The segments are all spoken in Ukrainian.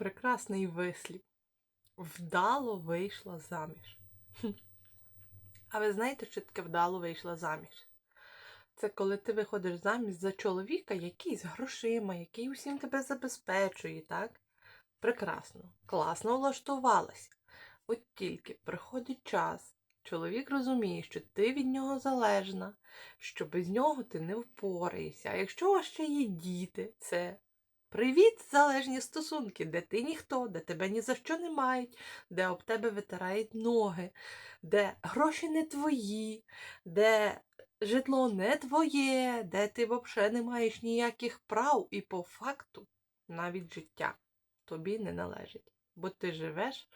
прекрасний вислів. Вдало вийшла заміж. А ви знаєте, що таке вдало вийшла заміж? Це коли ти виходиш заміж за чоловіка, який з грошима, який усім тебе забезпечує, так? Прекрасно, класно влаштувалася. От тільки приходить час, чоловік розуміє, що ти від нього залежна, що без нього ти не впораєшся. А якщо у вас ще є діти, це привіт, залежні стосунки, де ти ніхто, де тебе ні за що не мають, де об тебе витирають ноги, де гроші не твої, де житло не твоє, де ти взагалі не маєш ніяких прав, і по факту навіть життя тобі не належить, бо ти живеш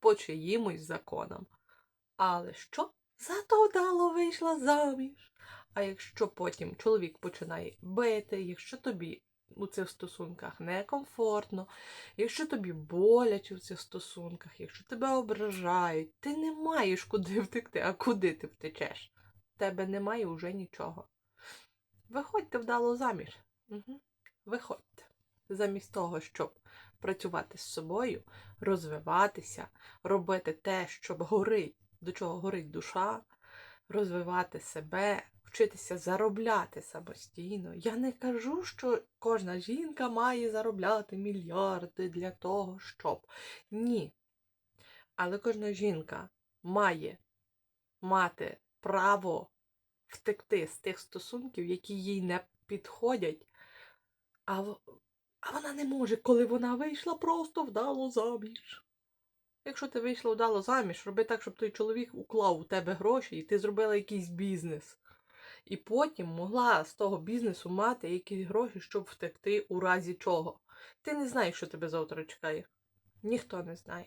по чиїмось законам. Але що? Зато вдало вийшла заміж. А якщо потім чоловік починає бити, якщо тобі у цих стосунках некомфортно, якщо тобі боляче в цих стосунках, якщо тебе ображають, ти не маєш куди втекти, а куди ти втечеш? Тебе немає вже нічого. Виходьте вдало заміж. Угу. Виходьте. Замість того, щоб працювати з собою, розвиватися, робити те, щоб горить, до чого горить душа, розвивати себе, вчитися заробляти самостійно. Я не кажу, що кожна жінка має заробляти мільярди для того, щоб. Ні. Але кожна жінка має мати право втекти з тих стосунків, які їй не підходять. А, а вона не може, коли вона вийшла просто вдало заміж. Якщо ти вийшла вдало заміж, роби так, щоб той чоловік уклав у тебе гроші, і ти зробила якийсь бізнес. І потім могла з того бізнесу мати якісь гроші, щоб втекти у разі чого. Ти не знаєш, що тебе завтра чекає. Ніхто не знає.